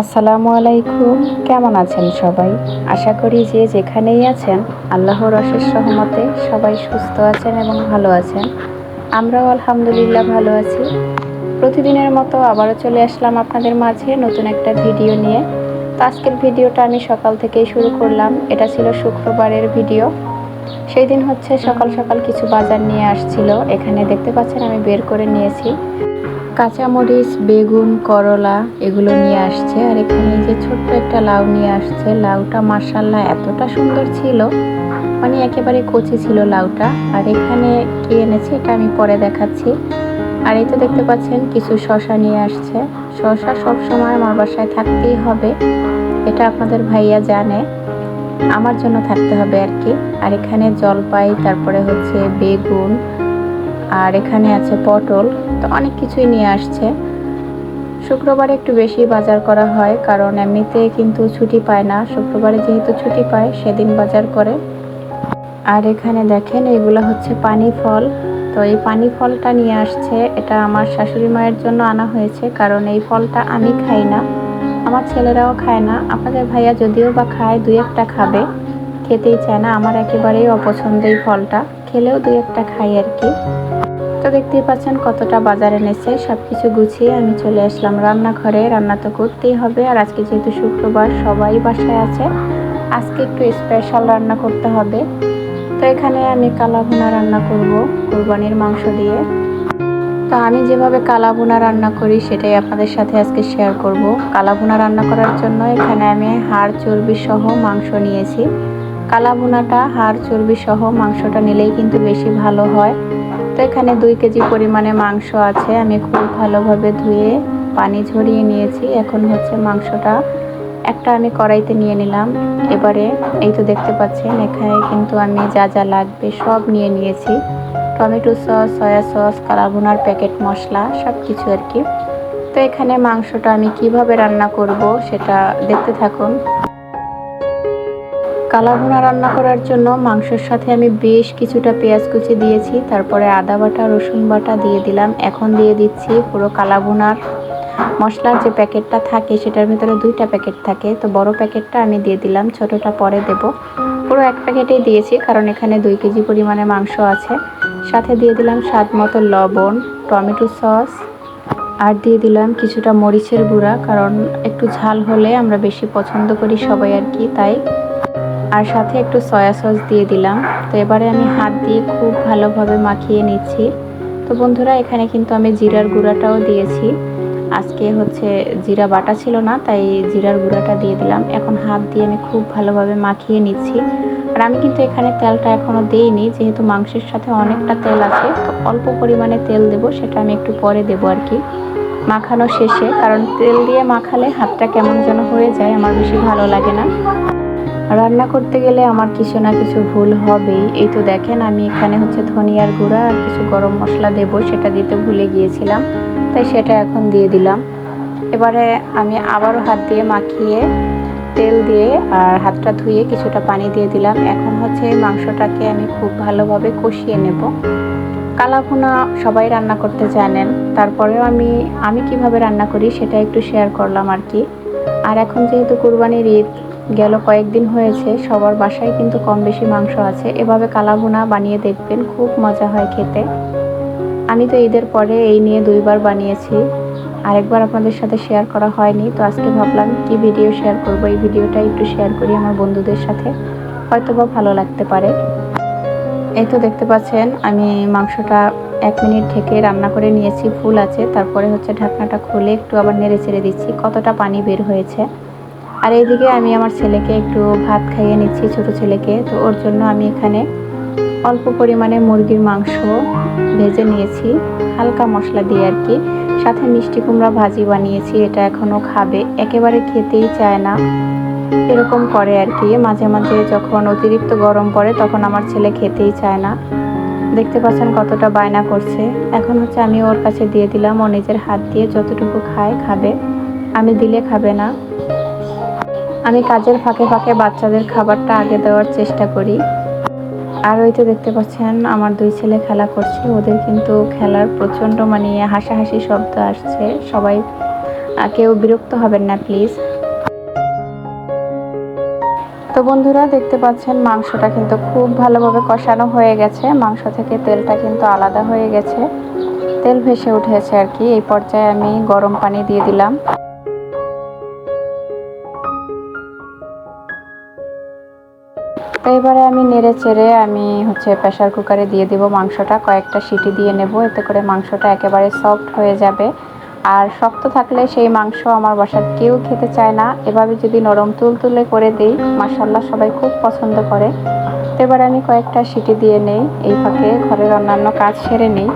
আসসালামু আলাইকুম। কেমন আছেন সবাই? আশা করি যে যেখানেই আছেন, আল্লাহর অশেষ সহমতে সবাই সুস্থ আছেন এবং ভালো আছেন। আমরাও আলহামদুলিল্লাহ ভালো আছি। প্রতিদিনের মতো আবারও চলে আসলাম আপনাদের মাঝে নতুন একটা ভিডিও নিয়ে। তো আজকের ভিডিওটা আমি সকাল থেকেই শুরু করলাম। এটা ছিল শুক্রবারের ভিডিও। সেই দিন হচ্ছে সকাল সকাল কিছু বাজার নিয়ে আসছিল। এখানে দেখতে পাচ্ছেন আমি বের করে নিয়েছি। কাঁচামরিচ, বেগুন, করলা এগুলো নিয়ে আসছে। আর এখানে এই যে ছোট্ট একটা লাউ নিয়ে আসছে। লাউটা মার্শাল্লাহ এতটা সুন্দর ছিল মানে একেবারে কচি ছিল লাউটা। আর এখানে কে এনেছে এটা আমি পরে দেখাচ্ছি। আর এই তো দেখতে পাচ্ছেন কিছু শশা নিয়ে আসছে। শশা সব সময় আমার বাসায় থাকতেই হবে, এটা আপনাদের ভাইয়া জানে। আমার জন্য থাকতে হবে আর কি। আর এখানে জলপাই, তারপরে হচ্ছে বেগুন আর এখানে আছে পটল, তো অনেক কিছুই নিয়ে আসছে। শুক্রবারে একটু বেশি বাজার করা হয়, কারণ এমনিতে কিন্তু ছুটি পায় না। শুক্রবারে যেহেতু ছুটি পায়, সেদিন বাজার করে। আর এখানে দেখেন, এগুলো হচ্ছে পানি ফল। তো এই পানি ফলটা নিয়ে আসছে। এটা আমার শাশুড়ি মায়ের জন্য আনা হয়েছে, কারণ এই ফলটা আমি খাই না। আমার ছেলেরাও খায় না। আপনাদের ভাইয়া যদিও বা খায়, দুই একটা খাবে। খেতেই চায় না। আমার একেবারেই অপছন্দ এই ফলটা। খেলেও দুই একটা খাই আর কি। তো দেখতেই পাচ্ছেন কতটা বাজার এনেছে সব কিছু গুছিয়ে আমি চলে আসলাম রান্নাঘরে। রান্না তো করতেই হবে আর আজকে যেহেতু শুক্রবার সবাই বাসায় আছে, আজকে একটু স্পেশাল রান্না করতে হবে। তো এখানে আমি কালা ভুনা রান্না করব, কোরবানির মাংস দিয়ে। তো আমি যেভাবে কালা ভুনা রান্না করি সেটাই আপনাদের সাথে আজকে শেয়ার করব। কালা ভুনা রান্না করার জন্য এখানে আমি হাড় চর্বি সহ মাংস নিয়েছি। কালা ভুনাটা হাড় চর্বি সহ মাংসটা নিলেই কিন্তু বেশি ভালো হয়। তো এখানে দুই কেজি পরিমাণে মাংস আছে। আমি খুব ভালোভাবে ধুয়ে পানি ঝরিয়ে নিয়েছি। এখন হচ্ছে মাংসটা একটা আমি কড়াইতে নিয়ে নিলাম। এবারে এই তো দেখতে পাচ্ছেন, এখানে কিন্তু আমি যা যা লাগবে সব নিয়ে নিয়েছি। টমেটো সস, সয়া সস, কালাভুনার প্যাকেট মশলা সব কিছু আর কি। তো এখানে মাংসটা আমি কীভাবে রান্না করব সেটা দেখতে থাকুন। কালাভুনা রান্না করার জন্য মাংসের সাথে আমি বেশ কিছুটা পেঁয়াজ কুচি দিয়েছি, তারপরে আদা বাটা, রসুন বাটা দিয়ে দিলাম। এখন দিয়ে দিচ্ছি পুরো কালা কালাভুনার মশলার যে প্যাকেটটা থাকে সেটার ভিতরে দুইটা প্যাকেট থাকে। তো বড় প্যাকেটটা আমি দিয়ে দিলাম, ছোটোটা পরে দেব। পুরো এক প্যাকেটেই দিয়েছি, কারণ এখানে দুই কেজি পরিমাণে মাংস আছে। সাথে দিয়ে দিলাম স্বাদ মতো লবণ, টমেটো সস, আর দিয়ে দিলাম কিছুটা মরিচের গুঁড়া, কারণ একটু ঝাল হলে আমরা বেশি পছন্দ করি সবাই আর কি, তাই আর সাথে একটু সয়া সস দিয়ে দিলাম। তো এবারে আমি হাত দিয়ে খুব ভালোভাবে মাখিয়ে নিচ্ছি। তো বন্ধুরা, এখানে কিন্তু আমি জিরার গুঁড়াটাও দিয়েছি। আজকে হচ্ছে জিরা বাটা ছিল না, তাই জিরার গুঁড়াটা দিয়ে দিলাম। এখন হাত দিয়ে আমি খুব ভালোভাবে মাখিয়ে নিচ্ছি। আর আমি কিন্তু এখানে তেলটা এখনও দিইনি, যেহেতু মাংসের সাথে অনেকটা তেল আছে। তো অল্প পরিমাণে তেল দেব, সেটা আমি একটু পরে দেবো আর কি। মাখানো শেষে, কারণ তেল দিয়ে মাখালে হাতটা কেমন যেন হয়ে যায়, আমার বেশি ভালো লাগে না। রান্না করতে গেলে আমার কিছু না কিছু ভুল হবেই। এই তো দেখেন, আমি এখানে হচ্ছে ধনিয়ার গুঁড়া আর কিছু গরম মশলা দেব, সেটা দিতে ভুলে গিয়েছিলাম, তাই সেটা এখন দিয়ে দিলাম। এবারে আমি আবারও হাত দিয়ে মাখিয়ে তেল দিয়ে আর হাতটা ধুয়ে কিছুটা পানি দিয়ে দিলাম। এখন হচ্ছে মাংসটাকে আমি খুব ভালোভাবে কষিয়ে নেব। কালাভুনা সবাই রান্না করতে জানেন, তারপরেও আমি আমি কীভাবে রান্না করি সেটা একটু শেয়ার করলাম আর কি। আর এখন যেহেতু কুরবানির ঈদ গেল কয়েকদিন হয়েছে, সবার বাসায় কিন্তু কম বেশি মাংস আছে। এভাবে কালাভুনা বানিয়ে দেখবেন, খুব মজা হয় খেতে। আমি তো ঈদের পরে এই নিয়ে দুইবার বানিয়েছি, আরেকবার আপনাদের সাথে শেয়ার করা হয়নি, তো আজকে ভাবলাম কি ভিডিও শেয়ার করব? এই ভিডিওটা একটু শেয়ার করি আমার বন্ধুদের সাথে হয়তো বা ভালো লাগতে পারে। এই তো দেখতে পাচ্ছেন, আমি মাংসটা এক মিনিট ঢেকে রান্না করে নিয়েছি, ফুল আছে, তারপরে হচ্ছে ঢাকনাটা খুলে একটু আবার নেড়ে ছেড়ে দিচ্ছি, কতটা পানি বের হয়েছে। আর এইদিকে আমি আমার ছেলেকে একটু ভাত খাইয়ে নিচ্ছি, ছোট ছেলেকে। তো ওর জন্য আমি এখানে অল্প পরিমাণে মুরগির মাংস ভেজে নিয়েছি, হালকা মশলা দিয়ে আর কি। সাথে মিষ্টি কুমড়া ভাজি বানিয়েছি, এটা এখনও খাবে। একেবারে খেতেই চায় না। এরকম করে আর কি। মাঝে মাঝে যখন অতিরিক্ত গরম পড়ে, তখন আমার ছেলে খেতেই চায় না। দেখতে পাচ্ছেন কতটা বায়না করছে। এখন হচ্ছে আমি ওর কাছে দিয়ে দিলাম, ও নিজের হাত দিয়ে যতটুকু খায়, খাবে। আমি দিলে খাবে না। আমি কাজের ফাঁকে ফাঁকে বাচ্চাদের খাবারটা আগে দেওয়ার চেষ্টা করি। আর ওই তো দেখতে পাচ্ছেন, আমার দুই ছেলে খেলা করছে। ওদের কিন্তু খেলার প্রচণ্ড মানে হাসাহাসি শব্দ আসছে। সবাই কেউ বিরক্ত হবেন না, প্লিজ। তো বন্ধুরা, দেখতে পাচ্ছেন, মাংসটা কিন্তু খুব ভালোভাবে কষানো হয়ে গেছে। মাংস থেকে তেলটা কিন্তু আলাদা হয়ে গেছে। তেল ভেসে উঠেছে আর কি। এই পর্যায়ে আমি গরম পানি দিয়ে দিলাম। তো এবারে আমি নেড়ে চেড়ে আমি হচ্ছে প্রেশার কুকারে দিয়ে দেবো মাংসটা। কয়েকটা সিটি দিয়ে নেব, এতে করে মাংসটা একেবারে সফট হয়ে যাবে। আর শক্ত থাকলে সেই মাংস আমার বাসার কেউ খেতে চায় না। এভাবে যদি নরম তুলতুলে করে দিই মাসাল্লাহ সবাই খুব পছন্দ করে। এবারে আমি কয়েকটা সিটি দিয়ে নেই, এই ফাঁকে ঘরের অন্যান্য কাজ সেরে নেই।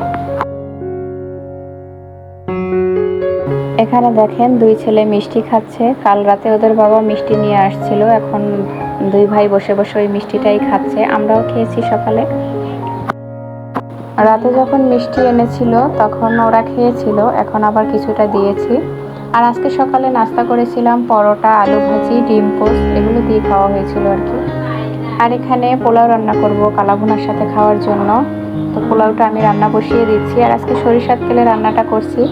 এখানে দেখেন দুই ছেলে মিষ্টি খাচ্ছে। কাল রাতে ওদের বাবা মিষ্টি নিয়ে আসছিল। এখন দুই ভাই বসে বসে ওই মিষ্টিটাই খাচ্ছে। আমরাও খেয়েছি সকালে। রাতে যখন মিষ্টি এনেছিল, তখন ওরা খেয়েছিল। এখন আবার কিছুটা দিয়েছি। আর আজকে সকালে নাস্তা করেছিলাম পরোটা, আলু ভাজি, ডিম পোস্ট এগুলো দিয়ে খাওয়া হয়েছিল আর কি। আর এখানে পোলাও রান্না করব কালাভুনার সাথে খাওয়ার জন্য। তো পোলাওটা আমি রান্না বসিয়ে দিচ্ছি। আর আজকে সরিষার তেলে রান্নাটা করছি।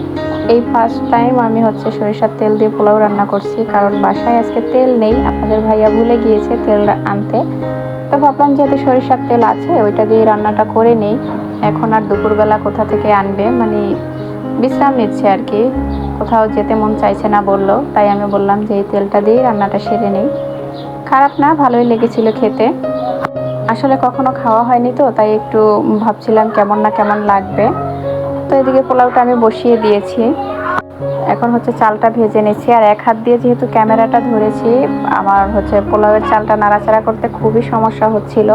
এই ফার্স্ট টাইম আমি হচ্ছে সরিষার তেল দিয়ে পোলাও রান্না করছি, কারণ বাসায় আজকে তেল নেই, আপনাদের ভাইয়া ভুলে গিয়েছে তেল আনতে। তো ভাবলাম যেহেতু সরিষার তেল আছে, ওইটা দিয়ে রান্নাটা করে নেই। এখন আর দুপুরবেলা কোথা থেকে আনবে? মানে বিশ্রাম নিচ্ছে আর কি। কোথাও যেতে মন চাইছে না বলল, তাই আমি বললাম যে এই তেলটা দিয়েই রান্নাটা সেরে নেই। খারাপ না, ভালোই লেগেছিল খেতে। আসলে কখনো খাওয়া হয়নি তো, তাই একটু ভাবছিলাম কেমন না কেমন লাগবে। তো এদিকে পোলাওটা আমি বসিয়ে দিয়েছি। এখন হচ্ছে চালটা ভেজে নিচ্ছি। আর এক হাত দিয়ে যেহেতু ক্যামেরাটা ধরেছি, আমার হচ্ছে পোলাওয়ের চালটা নাড়াচাড়া করতে খুবই সমস্যা হচ্ছিল।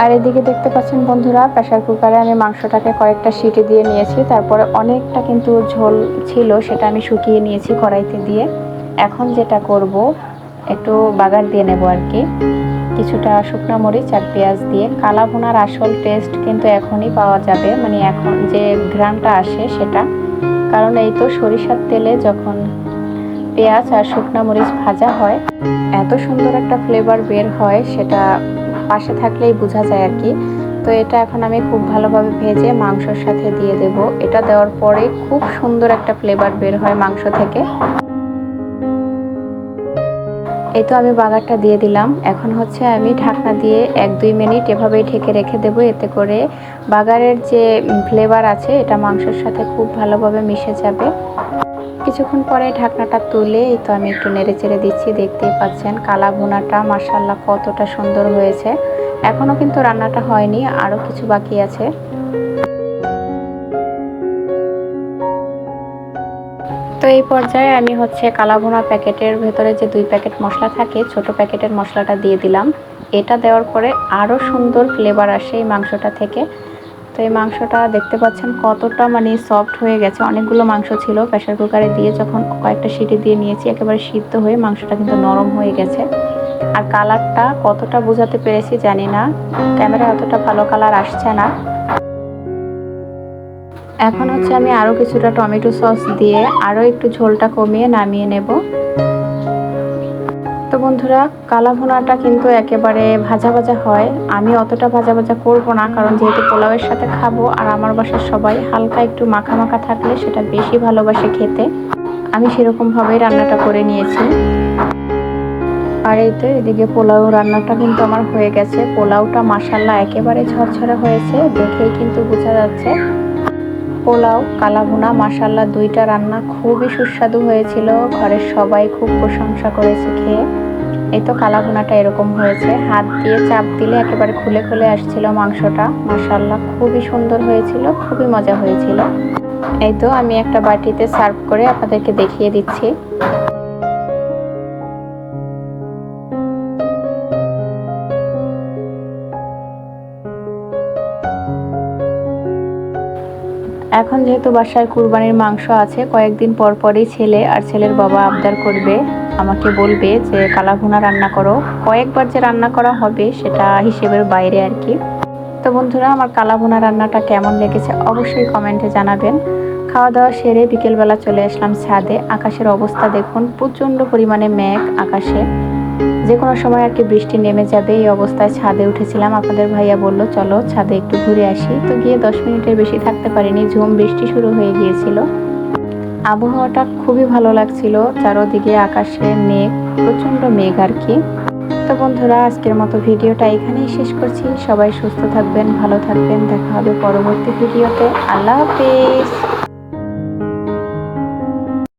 আর এদিকে দেখতে পাচ্ছেন বন্ধুরা প্রেশার কুকারে আমি মাংসটাকে কয়েকটা সিটি দিয়ে নিয়েছি। তারপরে অনেকটা কিন্তু ঝোল ছিল, সেটা আমি শুকিয়ে নিয়েছি কড়াইতে দিয়ে। এখন যেটা করব, একটু বাগার দিয়ে নেব আর কি। কিছুটা শুকনো মরিচ আর পেঁয়াজ দিয়ে। কালা ভুনার আসল টেস্ট কিন্তু এখনই পাওয়া যাবে মানে এখন যে ঘ্রাণটা আসে সেটা। কারণ এই তো সরিষার তেলে যখন পেঁয়াজ আর শুকনো মরিচ ভাজা হয়, এত সুন্দর একটা ফ্লেভার বের হয়, সেটা পাশে থাকলেই বোঝা যায় আর কি। তো এটা এখন আমি খুব ভালোভাবে ভেজে মাংসর সাথে দিয়ে দেব। এটা দেওয়ার পরে খুব সুন্দর একটা ফ্লেভার বের হয় মাংস থেকে। এই তো আমি বাগারটা দিয়ে দিলাম। এখন হচ্ছে আমি ঢাকনা দিয়ে এক দুই মিনিট এভাবেই ঢেকে রেখে দেবো। এতে করে বাগারের যে ফ্লেভার আছে, এটা মাংসের সাথে খুব ভালোভাবে মিশে যাবে। কিছুক্ষণ পরে ঢাকনাটা তুলে এই তো আমি একটু নেড়ে চেড়ে দিচ্ছি। দেখতেই পাচ্ছেন কালা ভুনাটা মার্শাল্লাহ কতটা সুন্দর হয়েছে। এখনও কিন্তু রান্নাটা হয়নি আরও কিছু বাকি আছে। তো এই পর্যায়ে আমি হচ্ছে কালাভুনা প্যাকেটের ভেতরে যে দুই প্যাকেট মশলা থাকে, ছোট প্যাকেটের মশলাটা দিয়ে দিলাম। এটা দেওয়ার পরে আরও সুন্দর ফ্লেভার আসে এই মাংসটা থেকে। তো এই মাংসটা দেখতে পাচ্ছেন কতটা মানে সফট হয়ে গেছে। অনেকগুলো মাংস ছিল প্রেশার কুকারে দিয়ে যখন কয়েকটা সিটি দিয়ে নিয়েছি, একেবারে সিদ্ধ হয়ে মাংসটা কিন্তু নরম হয়ে গেছে। আর কালারটা কতটা বোঝাতে পেরেছি জানি না। ক্যামেরা অতটা ভালো কালার আসছে না। এখন হচ্ছে আমি আরও কিছুটা টমেটো সস দিয়ে আরও একটু ঝোলটা কমিয়ে নামিয়ে নেব। তো বন্ধুরা কালা ভুনাটা কিন্তু একেবারে ভাজা ভাজা হয়। আমি অতটা ভাজা ভাজা করব না, কারণ যেহেতু পোলাওয়ের সাথে খাব আর আমার বাসার সবাই হালকা একটু মাখা মাখা থাকলে সেটা বেশি ভালোবাসে খেতে। আমি সেরকমভাবেই রান্নাটা করে নিয়েছি। আর এই তো এদিকে পোলাও রান্নাটা কিন্তু আমার হয়ে গেছে। পোলাওটা মাসাল্লা একেবারে ঝরঝরে হয়েছে, দেখেই কিন্তু বোঝা যাচ্ছে। পোলাও, কালাভুনা মাসাল্লা দুইটা রান্না খুবই সুস্বাদু হয়েছিল। ঘরের সবাই খুব প্রশংসা করেছে খেয়ে। এই তো কালাভুনাটা এরকম হয়েছে। হাত দিয়ে চাপ দিলে একেবারে খুলে খুলে আসছিল মাংসটা। মাসাল্লা খুবই সুন্দর হয়েছিল, খুবই মজা হয়েছিল। এই তো আমি একটা বাটিতে সার্ভ করে আপনাদেরকে দেখিয়ে দিচ্ছি। এখন যেহেতু বাসায় কুরবানির মাংস আছে, কয়েকদিন পর পরই ছেলে আর ছেলের বাবা আবদার করবে। আমাকে বলবে যে, কালাভুনা রান্না করো। কয়েকবার যে রান্না করা হবে সেটা হিসেবের বাইরে আর কি। তো বন্ধুরা, আমার কালাভুনা রান্নাটা কেমন লেগেছে অবশ্যই কমেন্টে জানাবেন। খাওয়া দাওয়া সেরে বিকেলবেলা চলে আসলাম ছাদে। আকাশের অবস্থা দেখুন, প্রচণ্ড পরিমাণে মেঘ আকাশে। যে কোনো সময় আর কি বৃষ্টি নেমে যাবে, এই অবস্থায় ছাদে উঠেছিলাম। আপনাদের ভাইয়া বলল, চলো ছাদে একটু ঘুরে আসি। তো গিয়ে দশ মিনিটের বেশি থাকতে পারিনি, ঝুম বৃষ্টি শুরু হয়ে গিয়েছিল। আবহাওয়াটা খুবই ভালো লাগছিল, চারোদিকে আকাশে মেঘ, প্রচণ্ড মেঘ আর কি। তো বন্ধুরা, আজকের মতো ভিডিওটা এখানেই শেষ করছি। সবাই সুস্থ থাকবেন, ভালো থাকবেন, দেখা হবে পরবর্তী ভিডিওতে। আল্লাহ হাফিজ!